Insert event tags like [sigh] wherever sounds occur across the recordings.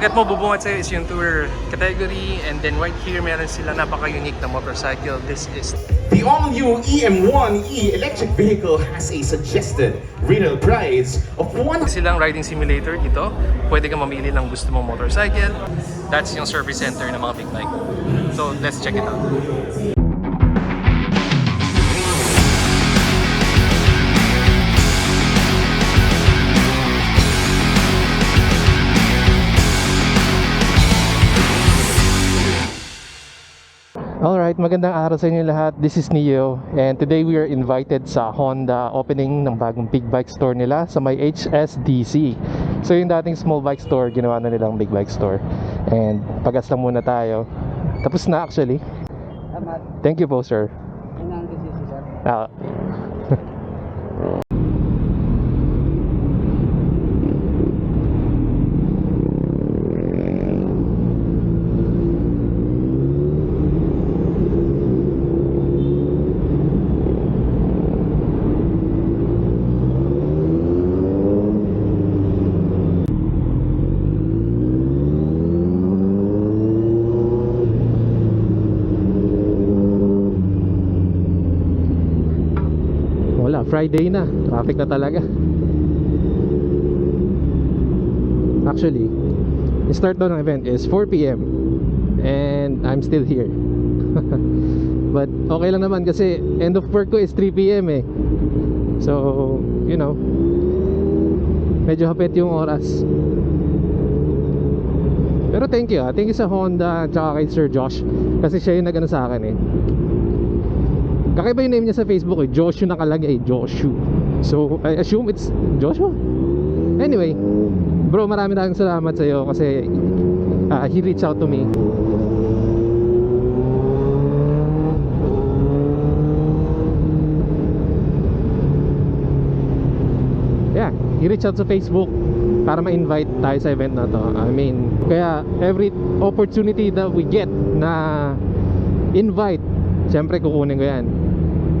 pagkat mo bubungad sa'yo is yung tour category and then right here meron sila napaka-unique na motorcycle. This is The all-new EM1E electric vehicle has a suggested retail price of one silang riding simulator dito. Pwede ka mamili ng gusto mong motorcycle. That's yung service center ng mga big bike. So let's check it out. Alright, magandang araw sa inyo lahat. This is Neo and today we are invited sa Honda opening ng bagong big bike store nila sa may HSDC. So yung dating small bike store, ginawa na nilang big bike store. And pagas lang muna tayo. Tapos na actually. Thank you po sir. Ah, Friday na. Traffic na talaga. Actually, the start daw ng event is 4 p.m. And I'm still here. [laughs] But okay lang naman kasi end of work ko is 3 p.m. eh. So, you know, medyo hapit yung oras. Pero thank you ah. Thank you sa Honda at kay Sir Josh. Kasi siya yung nag-ano sa akin eh. Kakaiba yung name niya sa Facebook eh. Joshua nakalagay. Joshua. So, I assume it's Joshua? Anyway, bro, marami tayong salamat sa iyo kasi ah, he reached out to me. Yeah, he reached out sa Facebook para ma-invite tayo sa event na to. I mean, kaya every opportunity that we get na invite, syempre kukunin ko yan.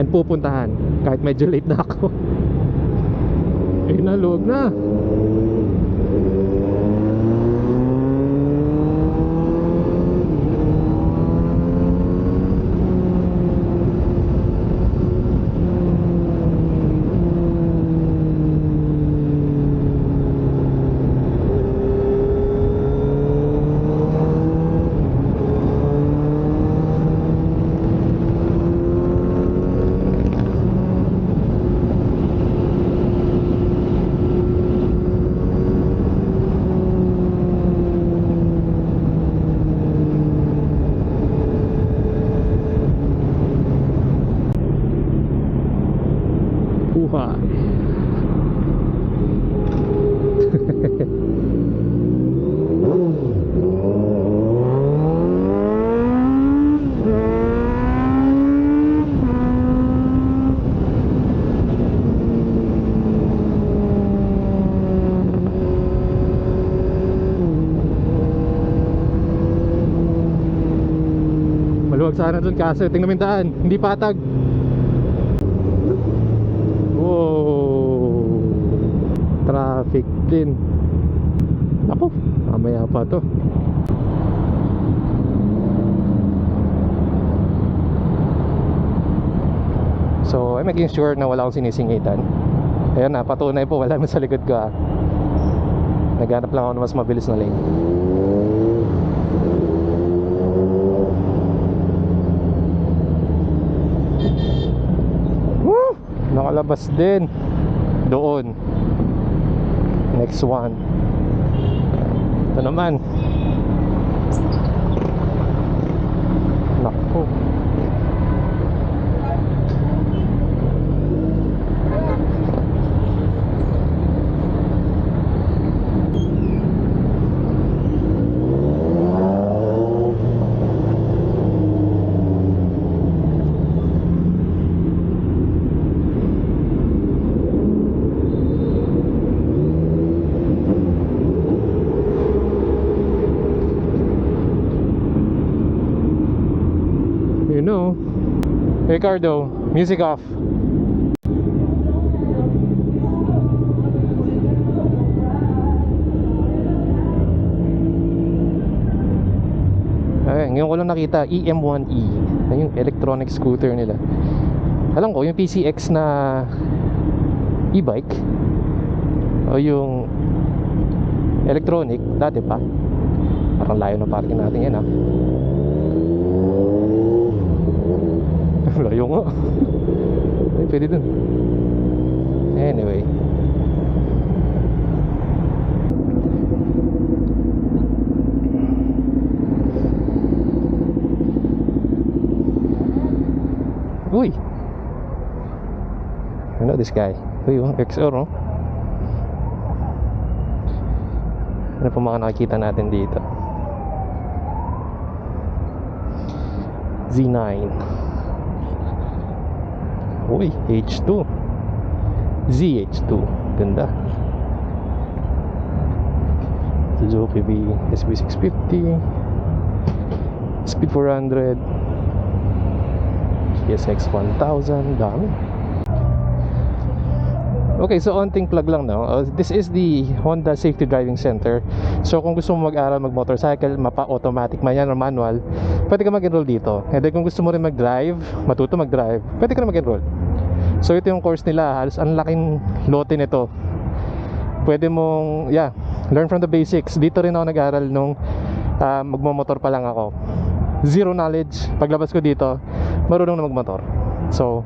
And pupuntahan kahit medyo late na ako. Eh, nalog na. Maluwag sana dun kaso tingnan mo yung daan, hindi patag. Wow. Traffic din. Ako, mamaya pa to. So, I'm making sure na wala akong sinisingitan. Ayun na, patunay po, wala naman sa likod ko ah. Naghanap lang ako ng mas mabilis na lane. Nakalabas din. Doon. Next one. Ito naman. Nako. Ricardo, music off. Okay, ngayon ko lang nakita, EM1E. E. Yung electronic scooter nila. Alam ko, yung PCX na e-bike o yung electronic, dati pa. Parang layo na parking natin yan ha. Layo nga. Ay, pwede dun. Anyway. Uy! I know this guy. Uy, oh, XR, oh. Ano pa mga nakikita natin dito? Z9. Uy, H2. ZH2. Ganda. Suzuki V SB650. Speed 400. GSX 1000. Dami. Okay, so onting plug lang no. Uh, this is the Honda Safety Driving Center. So kung gusto mo mag-aral mag-motorcycle, mapa-automatic man yan or manual, pwede ka mag-enroll dito. And then kung gusto mo rin mag-drive, matuto mag-drive, pwede ka na mag-enroll. So ito yung course nila, halos ang laking lote nito. Pwede mong, yeah, learn from the basics. Dito rin ako nag-aral nung uh, magmamotor pa lang ako. Zero knowledge. Paglabas ko dito, marunong na magmotor. So,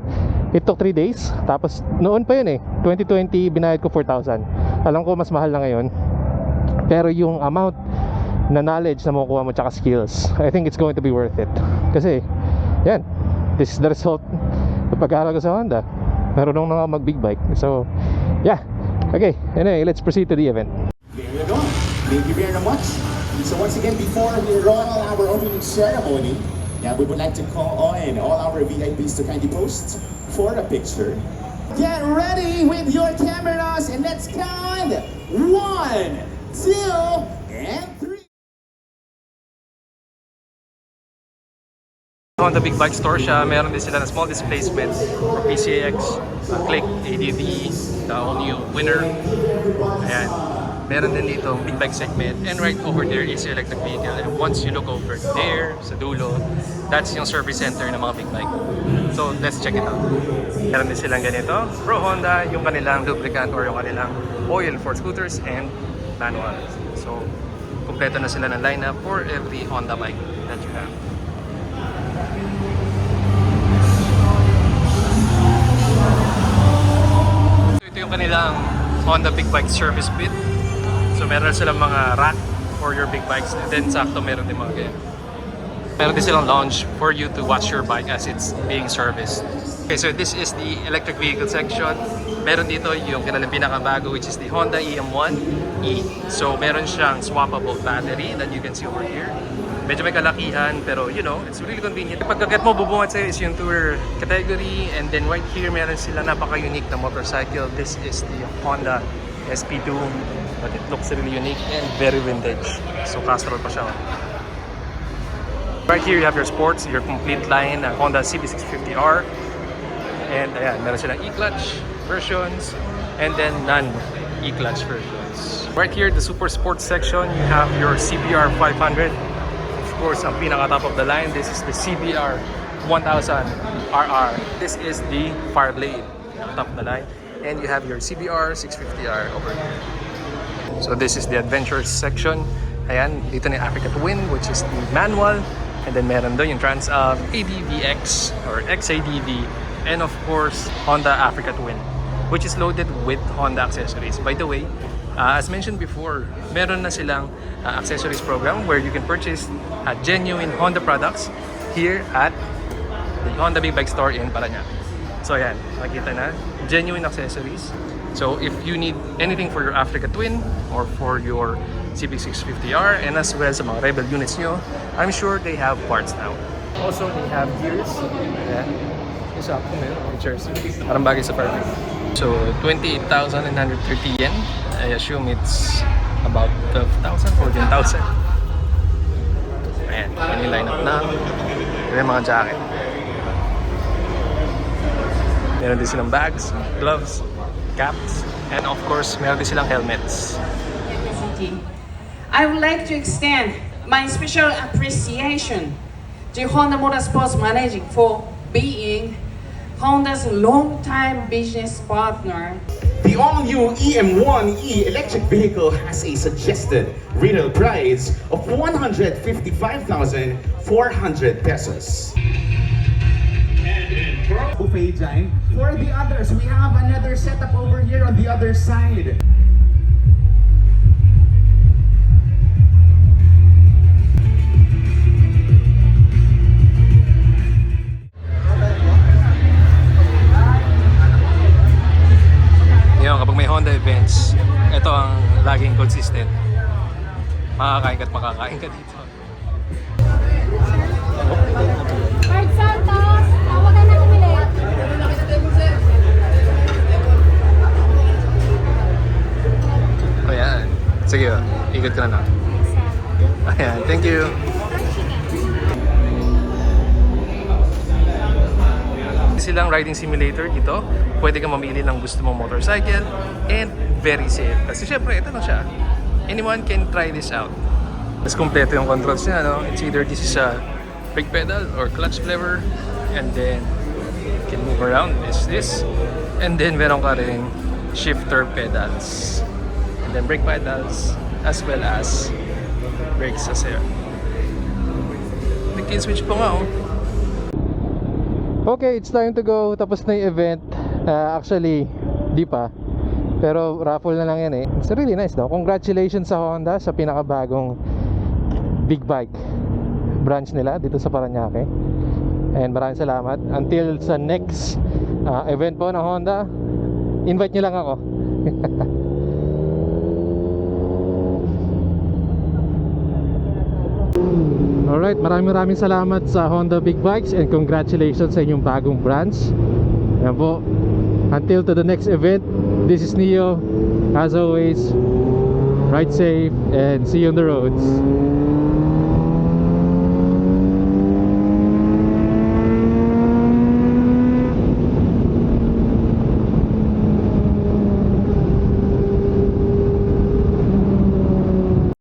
it took 3 days. Tapos, noon pa yun eh. 2020, binayad ko 4,000. Alam ko, mas mahal na ngayon. Pero yung amount na knowledge na makukuha mo tsaka skills, I think it's going to be worth it. Kasi, yan. This is the result ng pag-aaral ko sa Honda. Marunong na ako mag-big bike. So, yeah. Okay, anyway, let's proceed to the event. There you go. Thank you very much. So once again, before we roll our opening ceremony, now we would like to call on all our VIPs to kindly post for a picture. Get ready with your cameras and let's count one, two, and three. Honda Big Bike Store siya. Meron din sila na small displacement for PCX, uh, Click, ADV, the all new winner. Ayan. Meron din dito big bike segment. And right over there is yung electric vehicle. And once you look over there sa dulo that's yung service center ng mga big bike. So let's check it out. Meron din silang ganito. Pro Honda yung kanilang lubricant or yung kanilang oil for scooters and manual so kompleto na sila ng lineup for every Honda bike that you have. Ito yung kanilang Honda Big Bike Service Pit. So meron silang mga rack for your big bikes and then sakto meron din mga ganyan. Meron din silang lounge for you to watch your bike as it's being serviced. Okay, so this is the electric vehicle section. Meron dito yung kanilang pinakabago which is the Honda EM1E. So meron siyang swappable battery that you can see over here. Medyo may kalakihan pero you know, it's really convenient. Pagkagat mo, bubungat sa'yo is yung tour category and then right here meron sila napaka-unique na motorcycle. This is the Honda SP2 but it looks really unique and very vintage. So Castrol pa siya. oh. Right here you have your sports, your complete line, uh, Honda CB650R. And ayan, meron silang e-clutch versions and then non-e-clutch versions. Right here, the super sports section, you have your CBR 500. Of course, ang pinaka top of the line, this is the CBR 1000 RR. This is the Fireblade, top of the line. And you have your CBR 650R over here. So this is the adventure section. Ayan, dito na yung Africa Twin, which is the manual. And then meron doon yung Trans uh, ADVX or XADV. And of course, Honda Africa Twin, which is loaded with Honda accessories. By the way, uh, as mentioned before, meron na silang uh, accessories program where you can purchase uh, genuine Honda products here at the Honda Big Bike Store in Parañaque. So ayan, makikita na, genuine accessories. So if you need anything for your Africa Twin or for your CB650R and as well sa mga Rebel units nyo, I'm sure they have parts now. Also, they have gears. Ayan. Isa ako meron, pictures. Parang bagay sa perfect. So, 28,930 yen. I assume it's about 12,000, 14,000. Ayan, yan yung lineup na. Yan yung mga jacket. Meron din silang bags, gloves, caps, and of course, meron din silang helmets. I would like to extend my special appreciation to Honda Motorsports Managing for being Honda's long-time business partner. The all-new EM1E electric vehicle has a suggested retail price of 155,400 pesos. Buffet time. For the others, we have another setup over here on the other side. Ngayon, kapag may Honda events, ito ang laging consistent. Makakain ka at makakain ka dito. Sige, ikot ka na lang. Ayan, thank you. silang riding simulator dito. Pwede kang mamili ng gusto mong motorcycle and very safe. Kasi syempre, ito lang siya. Anyone can try this out. Mas kompleto yung controls niya, no? It's either this is a brake pedal or clutch lever and then can move around is this. And then meron ka rin shifter pedals. And then brake pedals as well as brakes as well. Nag-kill switch pa nga, oh. Okay, it's time to go. Tapos na yung event. Uh, actually, di pa. Pero raffle na lang yan eh. It's really nice though. Congratulations sa Honda sa pinakabagong big bike branch nila dito sa Paranaque. And maraming salamat. Until sa next uh, event po ng Honda, invite nyo lang ako. [laughs] Alright, maraming maraming salamat sa Honda Big Bikes and congratulations sa inyong bagong branch. Yan po. Until to the next event, this is Neo. As always, ride safe and see you on the roads.